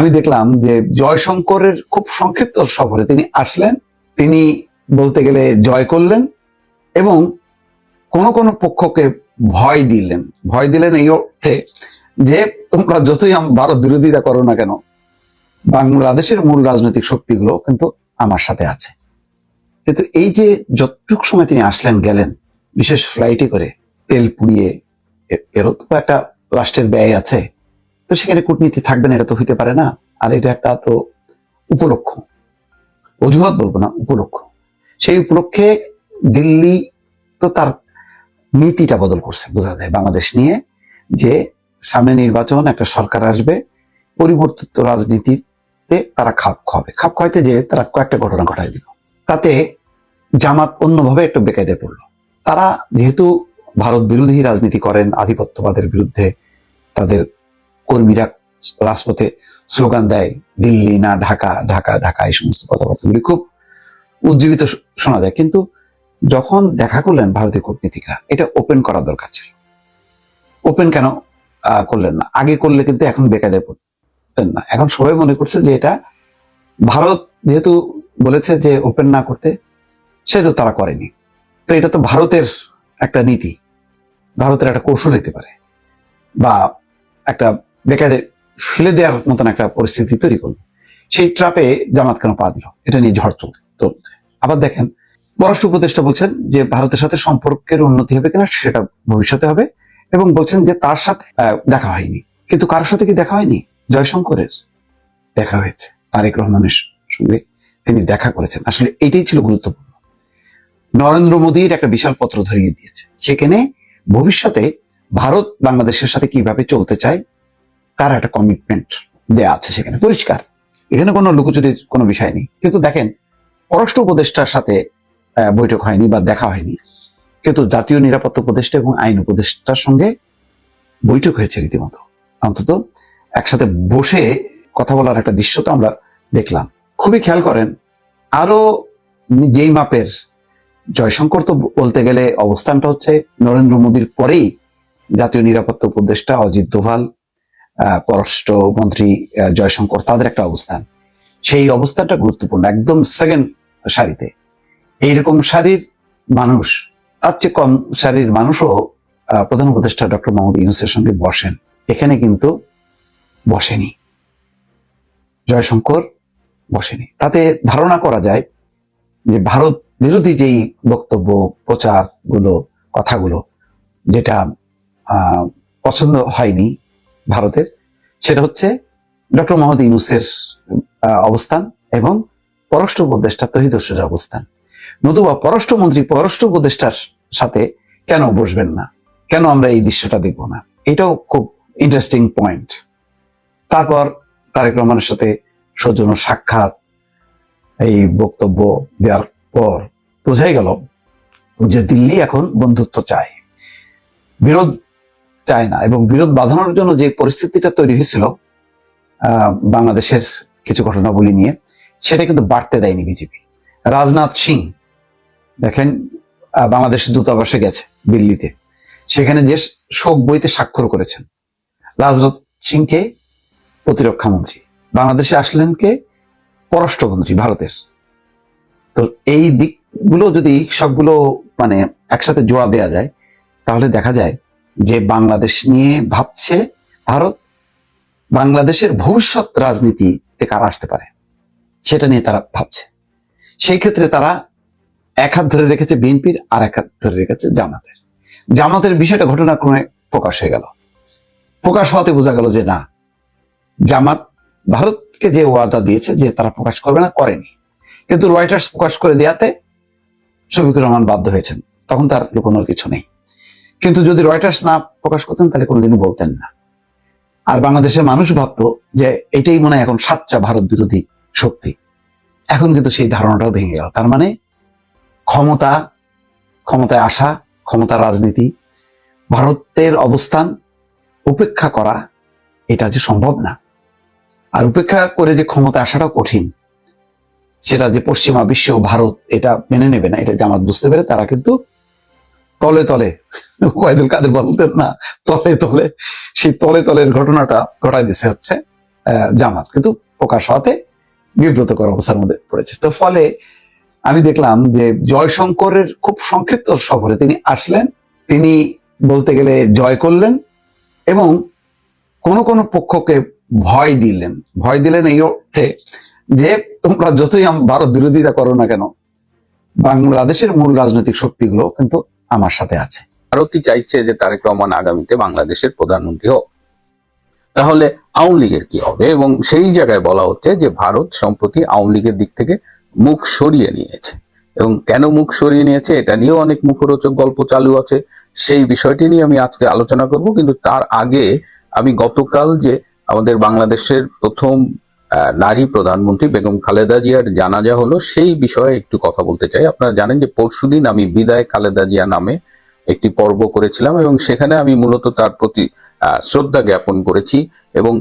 আমি দেখলাম যে জয়শঙ্করের খুব সংক্ষিপ্ত সফরে তিনি আসলেন, তিনি বলতে গেলে জয় করলেন এবং কোন কোন পক্ষকে ভয় দিলেন। ভয় দিলেন এই অর্থে যে তোমরা যতই ভারত বিরোধিতা করো না কেন, বাংলাদেশের মূল রাজনৈতিক শক্তিগুলো কিন্তু আমার সাথে আছে। কিন্তু এই যে যতটুক সময় তিনি আসলেন, গেলেন, বিশেষ ফ্লাইটে করে তেল পুড়িয়ে এরও তো একটা রাষ্ট্রের ব্যয় আছে তো সেখানে কূটনীতি থাকবে না এটা তো হইতে পারে না। আর এটা একটা তো উপলক্ষ। অজুহাত বলব না, উপলক্ষ। সেই উপলক্ষে দিল্লি তো তার নীতিটা বদল করছে, বোঝা যায় বাংলাদেশ নিয়ে, যে সামনে নির্বাচন, একটা সরকার আসবে, পরিবর্তিত রাজনীতিতে তারা খাপ খাবে খাপ খাওয়াইতে যে তারা কয়েকটা ঘটনা ঘটাই দিল। তাতে জামাত অন্যভাবে একটু বেকায়দে পড়ল। তারা যেহেতু ভারত বিরোধী রাজনীতি করেন, আধিপত্যবাদের বিরুদ্ধে তাদের কর্মীরা রাজপথে স্লোগান দেয়, দিল্লি না ঢাকা ঢাকা ঢাকা, এই সমস্ত কথাবার্তাগুলি। খুব উজ্জীবিত শোনা যায়। কিন্তু যখন দেখা করলেন ভারতীয় কূটনীতিকরা, এটা ওপেন করা দরকার ছিল। ওপেন কেন করলেন না? আগে করলে কিন্তু এখন বেকায়দায় পড়তেন না। এখন সবাই মনে করছে যে এটা ভারত যেহেতু বলেছে যে ওপেন না করতে, সেহেতু তারা করেনি। তো এটা তো ভারতের একটা নীতি। ভারতের একটা কৌশল হতে পারে। বা একটা বেকারে ফেলে দেওয়ার মতন একটা পরিস্থিতি তৈরি করল। সেই ট্রাপে জামাত কেন পা দিল? এটা নিয়ে ঝড় চলতে আবার দেখেন, পররাষ্ট্র উপদেষ্টা বলছেন যে ভারতের সাথে সম্পর্কের উন্নতি হবে কিনা সেটা ভবিষ্যতে হবে এবং বলছেন যে তার সাথে দেখা হয়নি। কিন্তু কারোর সাথে কি দেখা হয়নি? জয়শঙ্করের দেখা হয়েছে, তারেক রহমানের সঙ্গে তিনি দেখা করেছেন। আসলে এটাই ছিল গুরুত্বপূর্ণ। নরেন্দ্র মোদীর একটা বিশাল পত্র ধরিয়ে দিয়েছে। সেখানে ভবিষ্যতে ভারত বাংলাদেশের সাথে কীভাবে চলতে চায় তার একটা কমিটমেন্ট দেয়া আছে সেখানে। পরিষ্কার। এখানে কোনো লুকোচুরির কোনো বিষয় নেই। কিন্তু দেখেন, পররাষ্ট্র উপদেষ্টার সাথে বৈঠক হয়নি বা দেখা হয়নি। কিন্তু জাতীয় নিরাপত্তা উপদেষ্টা এবং আইন উপদেষ্টার সঙ্গে বৈঠক হয়েছে রীতিমতো। অন্তত একসাথে বসে কথা বলার একটা দৃশ্য তো আমরা দেখলাম। খুবই খেয়াল করেন, আরও যেই মাপের জয়শঙ্কর তো বলতে গেলে অবস্থানটা হচ্ছে নরেন্দ্র মোদীর পরেই জাতীয় নিরাপত্তা উপদেষ্টা অজিত দোভাল পররাষ্ট্র মন্ত্রী জয়শঙ্কর, তাদের একটা অবস্থান। সেই অবস্থানটা গুরুত্বপূর্ণ, একদম সেকেন্ড সারিতে। এইরকম সারির মানুষ, তার চেয়ে কম সারির মানুষও প্রধান উপদেষ্টা ডক্টর মোহাম্মদ ইউনুসের সঙ্গে বসেন। এখানে কিন্তু বসেনি। জয়শঙ্কর বসেনি। তাতে ধারণা করা যায় যে ভারত বিরোধী যেই বক্তব্য প্রচারগুলো কথাগুলো, যেটা পছন্দ হয়নি ভারতের, সেটা হচ্ছে ডক্টর মোহাম্মদ ইউনুসের অবস্থান এবং পররাষ্ট্র উপদেষ্টা তহিদ অবস্থান। নতুবা পররাষ্ট্রমন্ত্রী, পররাষ্ট্র উপদেষ্টার সাথে কেন বসবেন না? কেন আমরা এই দৃশ্যটা দেখব না? এটাও খুব ইন্টারেস্টিং পয়েন্ট তারপর তারেক রহমানের সাথে সৌজন্য সাক্ষাৎ, এই বক্তব্য দেওয়ার পর বোঝাই গেল যে দিল্লি এখন বন্ধুত্ব চায়। বিরোধ চায় না এবং বিরোধ বাঁধানোর জন্য যে পরিস্থিতিটা তৈরি হয়েছিল বাংলাদেশের কিছু ঘটনাবলী নিয়ে সেটা কিন্তু বাড়তে দেয়নি বিজেপি। রাজনাথ সিং দেখেন আহ, বাংলাদেশের দূতাবাসে গেছে দিল্লিতে। সেখানে যে শোক বইতে স্বাক্ষর করেছেন। রাজনাথ সিংকে প্রতিরক্ষা মন্ত্রী বাংলাদেশে আসলেন কে? পররাষ্ট্রমন্ত্রী ভারতের। তো এই দিকগুলো যদি সবগুলো মানে একসাথে জোড়া দেয়া যায় তাহলে দেখা যায় যে বাংলাদেশ নিয়ে ভাবছে, ভারত বাংলাদেশের ভবিষ্যৎ রাজনীতিতে কারা আসতে পারে, সেটা নিয়ে তারা ভাবছে। সেই ক্ষেত্রে তারা এক হাত ধরে রেখেছে বিএনপির, আর এক হাত ধরে রেখেছে জামাতের। জামাতের বিষয়টা ঘটনাক্রমে প্রকাশ হয়ে গেল। প্রকাশ হওয়াতে বোঝা গেল যে না, জামাত ভারতকে যে ওয়াদা দিয়েছে যে তারা প্রকাশ করবে না, করেনি। কিন্তু রয়টার্স প্রকাশ করে দেওয়াতে শফিকুর রহমান বাধ্য হয়েছেন। তখন তার লুকোনোর কিছু নেই। কিন্তু যদি রয়টার্স না প্রকাশ করতেন, তাহলে কোনোদিনও বলতেন না। আর বাংলাদেশের মানুষ ভাবতো যে এটাই মনে এখন সাচ্চা ভারত বিরোধী শক্তি। এখন কিন্তু সেই ধারণাটাও ভেঙে গেল। তার মানে ক্ষমতা, ক্ষমতায় আসা, ক্ষমতার রাজনীতি, ভারতের অবস্থান উপেক্ষা করা, এটা যে সম্ভব না। আর উপেক্ষা করে যে ক্ষমতা আসাটাও কঠিন, সেটা যে পশ্চিমা বিশ্ব ভারত এটা মেনে নেবে না, এটা জামাত বুঝতে পেরে তারা কিন্তু তলে তলে। ওয়াইদুল কাদের বলতেন না, তলে তলে। সেই তলে তলের ঘটনাটা ঘটাই দিছে হচ্ছে জামাত। কিন্তু প্রকাশ হওয়াতে বিব্রতকর অবস্থার মধ্যে পড়েছে। তো ফলে আমি দেখলাম যে জয়শঙ্করের খুব সংক্ষিপ্ত সফরে তিনি আসলেন, তিনি বলতে গেলে জয় করলেন এবং কোন কোন পক্ষকে ভয় দিলেন। ভয় দিলেন এই অর্থে যে তোমরা যতই ভারত বিরোধিতা করো না কেন, বাংলাদেশের মূল রাজনৈতিক শক্তিগুলো কিন্তু আমার সাথে আছে। ভারতই চাইছে যে তারেক রহমান আগামীতে বাংলাদেশের প্রধানমন্ত্রী হোক। তাহলে আওয়ামী লীগের কি হবে? এবং সেই জায়গায় বলা হচ্ছে যে ভারত সম্প্রতি আওয়ামী লীগের দিক থেকে মুখ সরিয়ে নিয়েছে। এবং কেন মুখ সরিয়ে নিয়েছে এটা নিয়েও অনেক মুখরোচক গল্প চালু আছে। সেই বিষয়টি নিয়ে আমি আজকে আলোচনা করব। কিন্তু তার আগে আমি গতকাল যে আমাদের বাংলাদেশের প্রথম নারী প্রধানমন্ত্রী বেগম খালেদা জিয়ার জানাজা হলো, সেই বিষয়ে একটু কথা বলতে চাই। আপনারা জানেন যে পরশুদিন আমি বিদায় খালেদা জিয়া নামে একটি পর্ব করেছিলাম এবং সেখানে আমি মূলত তার প্রতি শ্রদ্ধা জ্ঞাপন করেছি এবং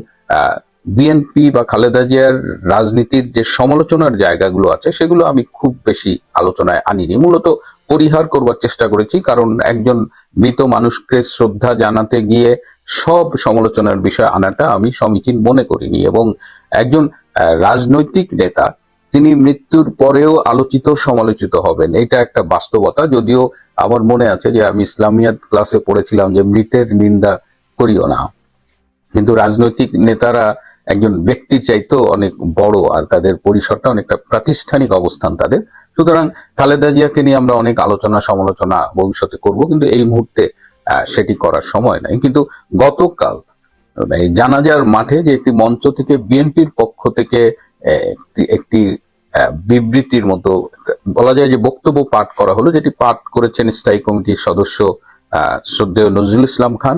বিএনপি বা খালেদা জিয়ার রাজনীতির যে সমালোচনার জায়গাগুলো আছে, সেগুলো আমি খুব বেশি আলোচনায় আনিনি। মূলত পরিহার করবার চেষ্টা করেছি, কারণ একজন মৃত মানুষকে শ্রদ্ধা জানাতে গিয়ে সব সমালোচনার বিষয় আনাটা আমি সমীচীন মনে করিনি এবং একজন রাজনৈতিক নেতা, তিনি মৃত্যুর পরেও আলোচিত, সমালোচিত হবেন। এটা একটা বাস্তবতা, যদিও আমার মনে আছে যে আমি ইসলামিয়াত ক্লাসে পড়েছিলাম যে মৃতের নিন্দা করিও না। কিন্তু রাজনৈতিক নেতারা একজন ব্যক্তির চাইতেও অনেক বড় আর তাদের পরিসরটা অনেকটা প্রাতিষ্ঠানিক অবস্থান তাদের। সুতরাং খালেদা জিয়াকে নিয়ে আমরা অনেক আলোচনা সমালোচনা ভবিষ্যতে করব কিন্তু এই মুহূর্তে সেটি করার সময় নাই। কিন্তু গতকাল জানাজার মাঠে যে একটি মঞ্চ থেকে বিএনপির পক্ষ থেকে একটি বিবৃতির মতো বলা যায় যে বক্তব্য পাঠ করা হলো যেটি পাঠ করেছেন স্থায়ী কমিটির সদস্য আহ, শ্রদ্ধেয় নজরুল ইসলাম খান।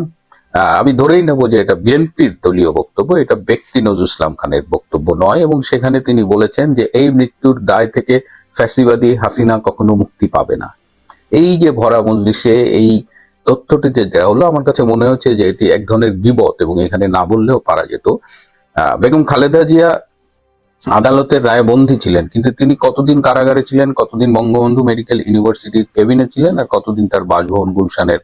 আমি ধরেই নেব যে এটা বিএনপির দলীয় বক্তব্য, এটা ব্যক্তি নজরুল ইসলাম খানের বক্তব্য নয় এবং সেখানে তিনি বলেছেন যে এই মৃত্যুর দায় থেকে ফ্যাসিবাদী হাসিনা কখনো মুক্তি পাবে না। এই যে ভরা মজলিসে এই তথ্যটি যে দেওয়া হলো, আমার কাছে মনে হচ্ছে যে এটি এক ধরনের গিবত এবং এখানে না বললেও পারা যেত। বেগম খালেদা জিয়া আদালতের রায় বন্দী ছিলেন, কিন্তু তিনি কতদিন কারাগারে ছিলেন, কতদিন বঙ্গবন্ধু মেডিকেল ইউনিভার্সিটির কেবিনে ছিলেন আর কতদিন তার বাসভবন গুলশানের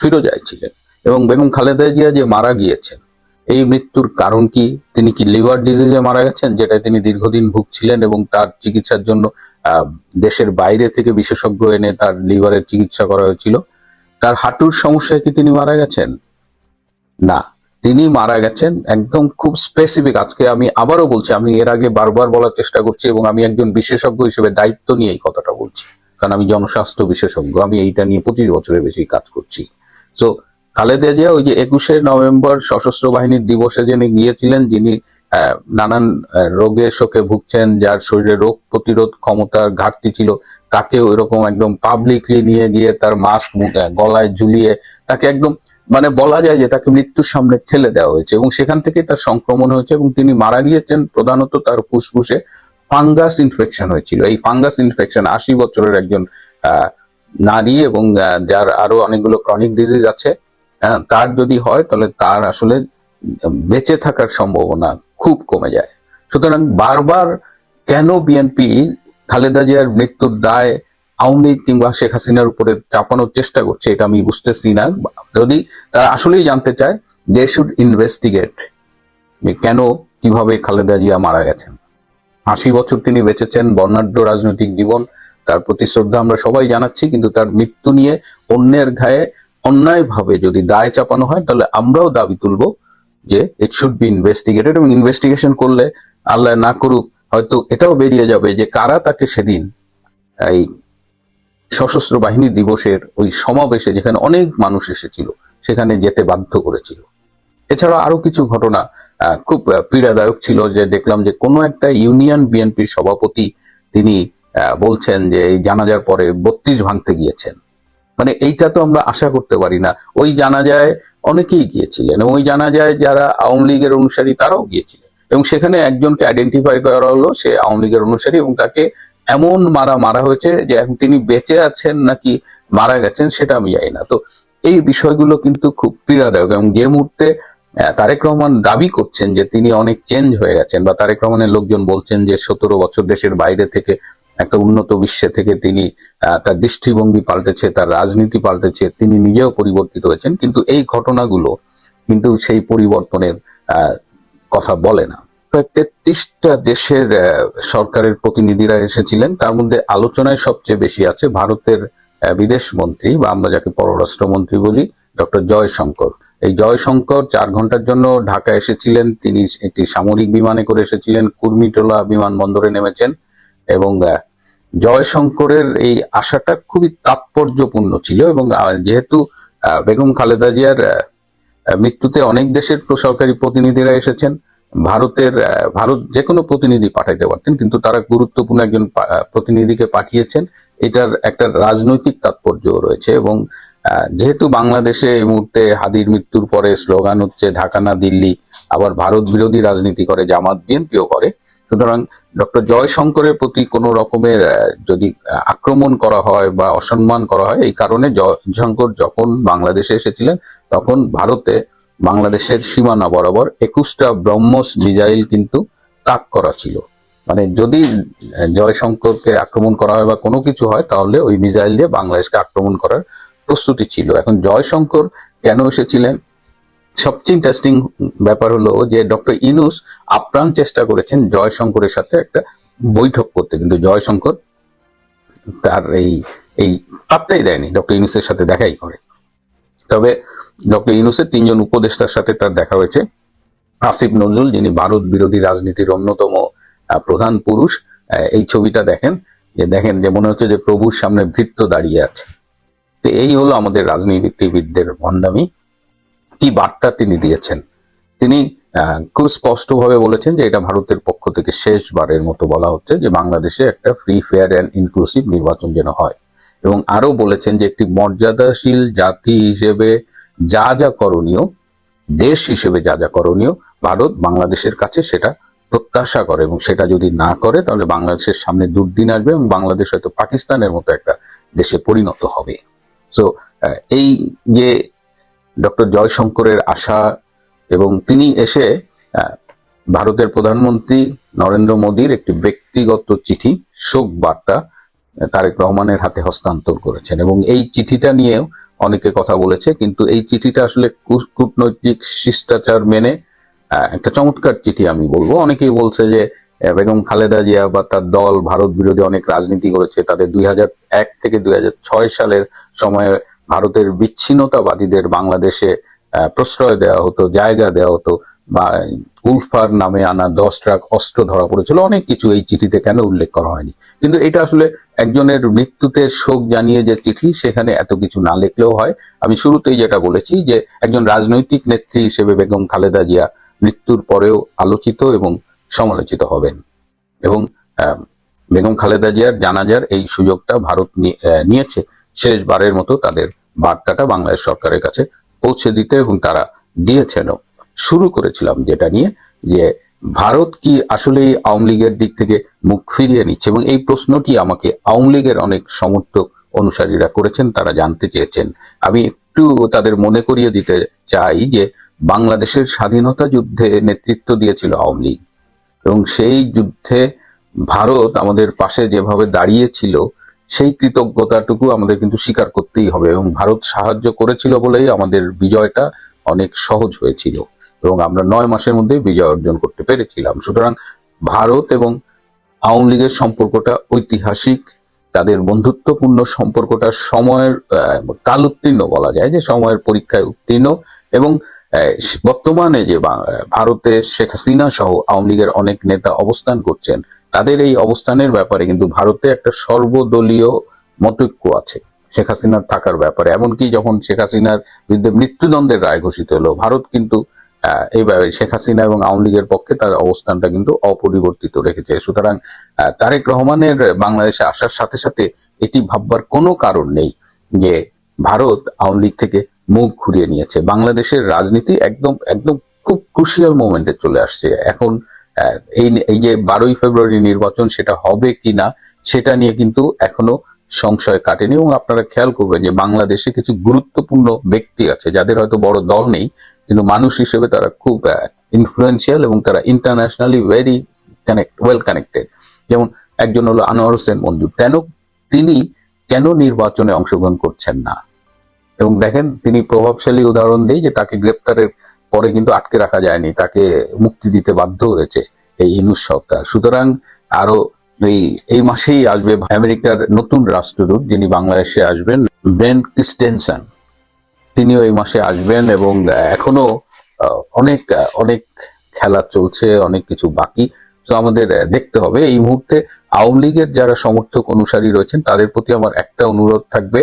ফিরোজায় ছিলেন। এবং বেগম খালেদা জিয়া যে মারা গিয়েছেন, এই মৃত্যুর কারণ কি? তিনি কি লিভার ডিজিজে মারা গেছেন যেটা তিনি দীর্ঘদিন ভুগছিলেন এবং তার চিকিৎসার জন্য দেশের বাইরে থেকে বিশেষজ্ঞ এনে তার লিভারের চিকিৎসা করা হয়েছিল? তার হাঁটুর সমস্যায় কি তিনি মারা গেছেন? না, তিনি মারা গেছেন একদম খুব স্পেসিফিক আজকে আমি আবারও বলছি, আমি এর আগে বারবার বলার চেষ্টা করছি এবং আমি একজন বিশেষজ্ঞ হিসেবে দায়িত্ব নিয়ে এই কথাটা বলছি। কারণ আমি জনস্বাস্থ্য বিশেষজ্ঞ, আমি এইটা নিয়ে পঁচিশ বছরের বেশি কাজ করছি। তো খালেদা জিয়া ওই যে একুশে নভেম্বর সশস্ত্র বাহিনীর দিবসে যিনি গিয়েছিলেন, যিনি নানান রোগে শোকে ভুগছেন, যার শরীরে রোগ প্রতিরোধ ক্ষমতার ঘাটতি ছিল, তাকে ওইরকম একদম পাবলিকলি নিয়ে গিয়ে তার মাস্ক গলায় ঝুলিয়ে তাকে একদম মানে বলা যায় যে তাকে মৃত্যুর সামনে ঠেলে দেওয়া হয়েছে এবং সেখান থেকে তার সংক্রমণ হয়েছে এবং তিনি মারা গিয়েছেন। প্রধানত তার ফুসফুসে ফাঙ্গাস ইনফেকশন হয়েছিল। এই ফাঙ্গাস ইনফেকশন আশি বছরের একজন নারী এবং যার আরও অনেকগুলো ক্রনিক ডিজিজ আছে। তার যদি হয়, তাহলে তার আসলে বেঁচে থাকার সম্ভাবনা খুব কমে যায়। সুতরাং বারবার কেন বিএনপি খালেদা জিয়ার মৃত্যুর দায় আওয়ামী লীগ কিংবা শেখ হাসিনার উপরে চাপানোর চেষ্টা করছে, এটা আমি বুঝতেছি না। যদি তারা আসলেই জানতে চায়, দে শুড ইনভেস্টিগেট কেন, কীভাবে খালেদা জিয়া মারা গেছেন। আশি বছর তিনি বেঁচেছেন, বর্ণাঢ্য রাজনৈতিক জীবন, তার প্রতি শ্রদ্ধা আমরা সবাই জানাচ্ছি, কিন্তু তার মৃত্যু নিয়ে অন্যের ঘায়ে অন্যায়ভাবে যদি দায় চাপানো হয়, তাহলে আমরাও দাবি তুলব যে ইট শুড বি ইনভেস্টিগেটেড এবং ইনভেস্টিগেশন করলে আল্লাহ না করুক, হয়তো এটাও বেরিয়ে যাবে যে কারা তাকে সেদিন এই সশস্ত্র বাহিনী দিবসের ওই সমাবেশে যেখানে অনেক মানুষ এসেছিল, সেখানে যেতে বাধ্য করেছিল। এছাড়া আরও কিছু ঘটনা খুব পীড়াদায়ক ছিল যে দেখলাম যে কোনো একটা ইউনিয়ন বিএনপির সভাপতি তিনি বলছেন যে এই জানাজার পরে বত্রিশ ভাঙতে গিয়েছেন। মানে এইটা তো আমরা আশা করতে পারি না। ওই জানা যায় অনেকেই গিয়েছিলেন ওই জানাজায় যারা আওয়ামী লীগের অনুসারী তারাও গিয়েছিলেন। এবং সেখানে একজনকে আইডেন্টিফাই করা হলো, সে আওয়ামী লীগের অনুসারী এবং তাকে এমন মারা মারা হয়েছে যে এখন তিনি বেঁচে আছেন নাকি মারা গেছেন সেটা আমি জানি না। তো এই বিষয়গুলো কিন্তু খুব পীড়াদায়ক এবং যে মুহূর্তে তারেক রহমান দাবি করছেন যে তিনি অনেক চেঞ্জ হয়ে গেছেন বা তারেক রহমানের লোকজন বলছেন যে সতেরো বছর দেশের বাইরে থেকে একটা উন্নত বিশ্বে থেকে তিনি তার দৃষ্টিভঙ্গি পাল্টেছে, তার রাজনীতি পাল্টেছে, তিনি নিজেও পরিবর্তিত হয়েছেন, কিন্তু এই ঘটনাগুলো কিন্তু সেই পরিবর্তনের কথা বলে না। প্রায় তেত্রিশটা দেশের সরকারের প্রতিনিধিরা এসেছিলেন, তার মধ্যে আলোচনায় সবচেয়ে বেশি আছে ভারতের বিদেশ মন্ত্রী বা আমরা যাকে পররাষ্ট্রমন্ত্রী বলি, ডক্টর জয়শঙ্কর। এই জয়শঙ্কর চার ঘণ্টার জন্য ঢাকা এসেছিলেন, তিনি একটি সামরিক বিমানে করে এসেছিলেন, কুর্মিটোলা বিমানবন্দরে নেমেছেন এবং জয়শঙ্করের এই আশাটা খুবই তাৎপর্যপূর্ণ ছিল এবং যেহেতু বেগম খালেদা জিয়ার মৃত্যুতে অনেক দেশের সরকারি প্রতিনিধিরা এসেছেন, ভারতের ভারত যে কোনো প্রতিনিধি পাঠাইতে পারতেন, কিন্তু তারা গুরুত্বপূর্ণ একজন প্রতিনিধিকে পাঠিয়েছেন। এটার একটা রাজনৈতিক তাৎপর্য রয়েছে এবং যেহেতু বাংলাদেশে এই মুহূর্তে হাদির মৃত্যুর পরে স্লোগান হচ্ছে ঢাকা না দিল্লি, আবার ভারত বিরোধী রাজনীতি করে জামাত বিএনপিও করে সুতরাং ডক্টর জয়শঙ্করের প্রতি কোনো রকমের যদি আক্রমণ করা হয় বা অসম্মান করা হয়, এই কারণে জয়শঙ্কর যখন বাংলাদেশে এসেছিলেন, তখন ভারতে বাংলাদেশের সীমানা বরাবর একুশটা ব্রহ্মস মিসাইল কিন্তু তাক করা ছিল। মানে যদি জয়শঙ্করকে আক্রমণ করা হয় বা কোনো কিছু হয়, তাহলে ওই মিসাইল দিয়ে বাংলাদেশকে আক্রমণ করার প্রস্তুতি ছিল। এখন জয়শঙ্কর কেন এসেছিলেন? সবচেয়ে ইন্টারেস্টিং ব্যাপার হলো যে ডক্টর ইনুস আপ্রাণ চেষ্টা করেছেন জয়শঙ্করের সাথে একটা বৈঠক করতে, কিন্তু জয়শঙ্কর তার এই এই পাত্তাই দেয়নি, ডক্টর ইনুসের সাথে দেখাই করে। তবে ডক্টর ইনুসের তিনজন উপদেষ্টার সাথে তার দেখা হয়েছে। আসিফ নজরুল, যিনি ভারত বিরোধী রাজনীতির অন্যতম প্রধান পুরুষ এই ছবিটা দেখেন, যে দেখেন যে মনে হচ্ছে যে প্রভুর সামনে ভৃত্য দাঁড়িয়ে আছে। তো এই হলো আমাদের রাজনীতিবিদদের ভণ্ডামি। কি বার্তা তিনি দিয়েছেন? তিনি খুব স্পষ্টভাবে বলেছেন যে এটা ভারতের পক্ষ থেকে শেষবারের মতো বলা হচ্ছে যে বাংলাদেশে একটা ফ্রি ফেয়ার অ্যান্ড ইনক্লুসিভ নির্বাচন যেন হয়। এবং আরও বলেছেন যে একটি মর্যাদাশীল জাতি হিসেবে যা যা করণীয়, দেশ হিসেবে যা যা করণীয়, ভারত বাংলাদেশের কাছে সেটা প্রত্যাশা করে এবং সেটা যদি না করে, তাহলে বাংলাদেশের সামনে দুর্দিন আসবে এবং বাংলাদেশ হয়তো পাকিস্তানের মতো একটা দেশে পরিণত হবে। তো এই যে ডক্টর জয়শঙ্করের আশা এবং তিনি এসে ভারতের প্রধানমন্ত্রী নরেন্দ্র মোদীর একটি ব্যক্তিগত চিঠি, শোক বার্তা, তারেক রহমানের হাতে হস্তান্তর করেছেন। এবং এই চিঠিটা নিয়েও অনেকে কথা বলেছে, কিন্তু এই চিঠিটা আসলে কূটনৈতিক শিষ্টাচার মেনে একটা চমৎকার চিঠি আমি বলব। অনেকেই বলছে যে বেগম খালেদা জিয়া বা তার দল, ভারত বিরোধী অনেক রাজনীতি করেছে, তাদের দুই থেকে দুই হাজার ছয় সালের সময়ে ভারতের বিচ্ছিন্নতাবাদীদের বাংলাদেশে প্রশ্রয় দেওয়া হতো, জায়গা দেওয়া হতো, বা উলফার নামে আনা দশ ট্রাক অস্ত্র ধরা পড়েছিল। অনেক কিছু এই চিঠিতে কেন উল্লেখ করা হয়নি? কিন্তু এটা আসলে একজনের মৃত্যুতে শোক জানিয়ে যে চিঠি, সেখানে এত কিছু না লিখলেও হয়। আমি শুরুতেই যেটা বলেছি যে একজন রাজনৈতিক নেত্রী হিসেবে বেগম খালেদা জিয়া মৃত্যুর পরেও আলোচিত এবং সমালোচিত হবেন। এবং বেগম খালেদা জিয়ার জানাজার এই সুযোগটা ভারত নিয়েছে। শেষবারের মতো তাদের বার্তাটা বাংলাদেশ সরকারের কাছে পৌঁছে দিতে এবং তারা দিয়েছেনও। শুরু করেছিলাম যেটা নিয়ে যে ভারত কি আসলে আওয়ামী লীগের দিক থেকে মুখ ফিরিয়ে নিচ্ছে এবং এই প্রশ্নটি আমাকে আওয়ামী লীগের অনেক সমর্থক অনুসারীরা করেছেন, তারা জানতে চেয়েছেন। আমি একটু তাদের মনে করিয়ে দিতে চাই যে বাংলাদেশের স্বাধীনতা যুদ্ধে নেতৃত্ব দিয়েছিল আওয়ামী লীগ এবং সেই যুদ্ধে ভারত আমাদের পাশে যেভাবে দাঁড়িয়েছিল সেই কৃতজ্ঞতাটুকু আমাদের কিন্তু স্বীকার করতেই হবে এবং ভারত সাহায্য করেছিল বলেই আমাদের বিজয়টা অনেক সহজ হয়েছিল এবং আমরা নয় মাসের মধ্যে বিজয় অর্জন করতে পেরেছিলাম। সুতরাং ভারত এবং আওয়ামী লীগের সম্পর্কটা ঐতিহাসিক, তাদের বন্ধুত্বপূর্ণ সম্পর্কটা সময়ের কাল উত্তীর্ণ বলা যায় যে সময়ের পরীক্ষায় উত্তীর্ণ এবং বর্তমানে যে ভারতে শেখ হাসিনা সহ আওয়ামী লীগের অনেক নেতা অবস্থান করছেন তাদের এই অবস্থানের ব্যাপারে কিন্তু ভারতে একটা সর্বদলীয় মতৈক্য আছে শেখ হাসিনার থাকার ব্যাপারে। এমনকি যখন শেখ হাসিনার বিরুদ্ধে মৃত্যুদণ্ডের রায় ঘোষিত হলো ভারত কিন্তু আহ, এই ব্যাপারে শেখ হাসিনা এবং আওয়ামী লীগের পক্ষে তার অবস্থানটা কিন্তু অপরিবর্তিত রেখেছে। সুতরাং তারেক রহমানের বাংলাদেশে আসার সাথে সাথে এটি ভাববার কোনো কারণ নেই যে ভারত আওয়ামী লীগ থেকে মুখ ঘুরিয়ে নিয়েছে। বাংলাদেশের রাজনীতি একদম একদম খুব ক্রুশিয়াল মোমেন্টে চলে আসছে। এখন এই এই যে বারোই ফেব্রুয়ারি নির্বাচন সেটা হবে কিনা সেটা নিয়ে কিন্তু এখনও সংশয় কাটেনি এবং আপনারা খেয়াল করবেন যে বাংলাদেশে কিছু গুরুত্বপূর্ণ ব্যক্তি আছে, যাদের হয়তো বড় দল নেই, কিন্তু মানুষ হিসেবে তারা খুব ইনফ্লুয়েন্সিয়াল এবং তারা internationally very connect well connected যেমন একজন হলো আনোয়ার হোসেন মঞ্জুর কেন তিনি, কেন নির্বাচনে অংশগ্রহণ করছেন না? এবং দেখেন, তিনি প্রভাবশালী উদাহরণ দেই যে তাকে গ্রেপ্তারের পরে কিন্তু আটকে রাখা যায়নি, তাকে মুক্তি দিতে বাধ্য হয়েছে এই ইনুস সরকার। সুতরাং আরও এই এই মাসেই আসবে আমেরিকার নতুন রাষ্ট্রদূত, যিনি বাংলাদেশে আসবেন, ব্রেন ক্রিস্টেনসন। তিনিও এই মাসে আসবেন এবং এখনও অনেক অনেক খেলা চলছে, অনেক কিছু বাকি। তো আমাদের দেখতে হবে। এই মুহূর্তে আওয়ামী লীগের যারা সমর্থক অনুসারী রয়েছেন, তাদের প্রতি আমার একটা অনুরোধ থাকবে।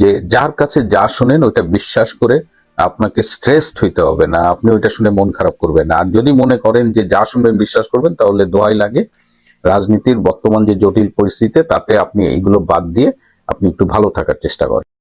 যে যার কাছে যা শোনেন, ওইটা বিশ্বাস করে আপনাকে স্ট্রেসড হইতে হবে না, আপনি ওইটা শুনে মন খারাপ করবেন না। আর যদি মনে করেন যে যা শুনবেন বিশ্বাস করবেন, তাহলে দোয়াই লাগে। রাজনীতির বর্তমান যে জটিল পরিস্থিতিতে, তাতে আপনি এইগুলো বাদ দিয়ে আপনি একটু ভালো থাকার চেষ্টা করেন।